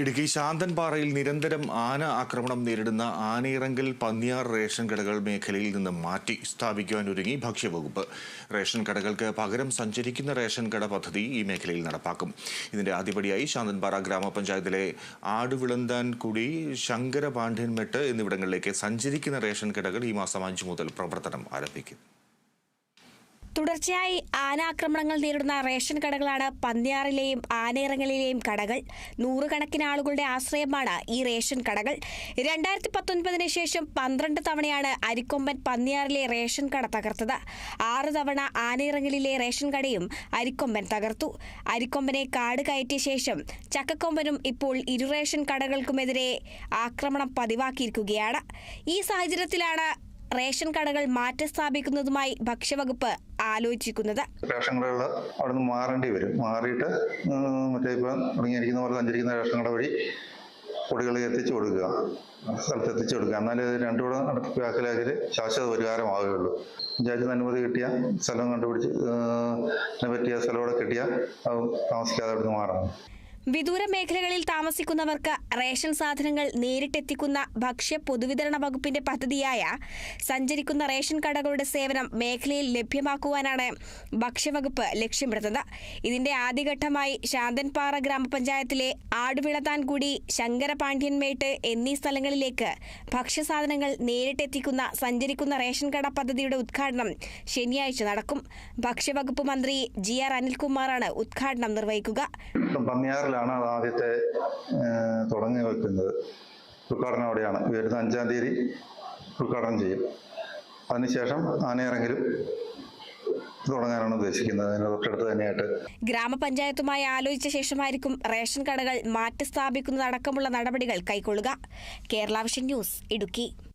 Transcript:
ഇടുക്കി ശാന്തൻപാറയിൽ നിരന്തരം ആന ആക്രമണം നേരിടുന്ന ആനയിറങ്കൽ പന്നിയാർ റേഷൻ കടകൾ മേഖലയിൽ നിന്ന് മാറ്റി സ്ഥാപിക്കുവാൻ ഒരുങ്ങി ഭക്ഷ്യവകുപ്പ്. റേഷൻ കടകൾക്ക് പകരം സഞ്ചരിക്കുന്ന റേഷൻ കട പദ്ധതി ഈ മേഖലയിൽ നടപ്പാക്കും. ഇതിന്റെ ആദ്യപടിയായി ശാന്തൻപാറ ഗ്രാമപഞ്ചായത്തിലെ ആടുവിളന്താൻകുടി ശങ്കരപാണ്ഡ്യൻമെട്ട് എന്നിവിടങ്ങളിലേക്ക് സഞ്ചരിക്കുന്ന റേഷൻ കടകൾ ഈ മാസം അഞ്ചു മുതൽ പ്രവർത്തനം ആരംഭിക്കും. തുടർച്ചയായി ആനാക്രമണങ്ങൾ നേരിടുന്ന റേഷൻ കടകളാണ് പന്നിയാറിലെയും ആനയിറങ്ങലിലെയും കടകൾ. നൂറുകണക്കിന് ആളുകളുടെ ആശ്രയമാണ് ഈ റേഷൻ കടകൾ. രണ്ടായിരത്തി പത്തൊൻപതിന് ശേഷം പന്ത്രണ്ട് തവണയാണ് അരിക്കൊമ്പൻ പന്നിയാറിലെ റേഷൻ കട തകർത്തത്. ആറ് തവണ ആനയിറങ്ങലിലെ റേഷൻ കടയും അരിക്കൊമ്പൻ തകർത്തു. അരിക്കൊമ്പനെ കാട് കയറ്റിയ ശേഷം ചക്കക്കൊമ്പനും ഇപ്പോൾ ഇരു റേഷൻ കടകൾക്കുമെതിരെ ആക്രമണം പതിവാക്കിയിരിക്കുകയാണ്. ഈ സാഹചര്യത്തിലാണ് റേഷൻ കടകൾ മാറ്റി സ്ഥാപിക്കുന്നതുമായി ഭക്ഷ്യവകുപ്പ് ആലോചിക്കുന്നത്. റേഷൻ കടകൾ അവിടെ നിന്ന് മാറേണ്ടി വരും. മാറിയിട്ട് മറ്റേ ഇപ്പം തുടങ്ങിയിരിക്കുന്ന പോലെ സഞ്ചരിക്കുന്ന റേഷൻ കട വഴി കുടികളിൽ എത്തിച്ചു കൊടുക്കുക. സ്ഥലത്ത് എത്തിച്ചു കൊടുക്കുക. എന്നാലേ ഇത് രണ്ടും കൂടെ നടപ്പിലാക്കലാക്കിൽ ശാശ്വത പരിഹാരമാവുകയുള്ളൂ. പഞ്ചായത്തിന് അനുമതി കിട്ടിയ സ്ഥലം കണ്ടുപിടിച്ച് പറ്റിയ സ്ഥലം കിട്ടിയ കിട്ടിയാൽ താമസിക്കാതെ അവിടെ നിന്ന് മാറണം. വിദൂര മേഖലകളിൽ താമസിക്കുന്നവർക്ക് റേഷൻ സാധനങ്ങൾ നേരിട്ടെത്തിക്കുന്ന ഭക്ഷ്യ പൊതുവിതരണ വകുപ്പിന്റെ പദ്ധതിയായ സഞ്ചരിക്കുന്ന റേഷൻ കടകളുടെ സേവനം മേഖലയിൽ ലഭ്യമാക്കുവാനാണ് ഭക്ഷ്യവകുപ്പ് ലക്ഷ്യമിടുന്നത്. ഇതിന്റെ ആദ്യഘട്ടമായി ശാന്തൻപാറ ഗ്രാമപഞ്ചായത്തിലെ ആടുവിളത്താൻകുടി ശങ്കരപാണ്ഡ്യൻമേട്ട് എന്നീ സ്ഥലങ്ങളിലേക്ക് ഭക്ഷ്യസാധനങ്ങൾ നേരിട്ടെത്തിക്കുന്ന സഞ്ചരിക്കുന്ന റേഷൻ കട പദ്ധതിയുടെ ഉദ്ഘാടനം ശനിയാഴ്ച നടക്കും. ഭക്ഷ്യവകുപ്പ് മന്ത്രി ജി ആർ അനിൽകുമാറാണ് ഉദ്ഘാടനം നിർവഹിക്കുക. അത് ആദ്യത്തെ തുടങ്ങി വെക്കുന്നത്. ഉദ്ഘാടനം അവിടെയാണ്. വരുന്ന അഞ്ചാം തീയതി ഉദ്ഘാടനം ചെയ്യും. അതിനുശേഷം ആനയിറങ്ങിലും തുടങ്ങാനാണ് ഉദ്ദേശിക്കുന്നത്. അതിന് തന്നെയായിട്ട്. ഗ്രാമപഞ്ചായത്തുമായി ആലോചിച്ച ശേഷമായിരിക്കും റേഷൻ കടകൾ മാറ്റി സ്ഥാപിക്കുന്നതടക്കമുള്ള നടപടികൾ കൈക്കൊള്ളുക. Kerala vision news Idukki.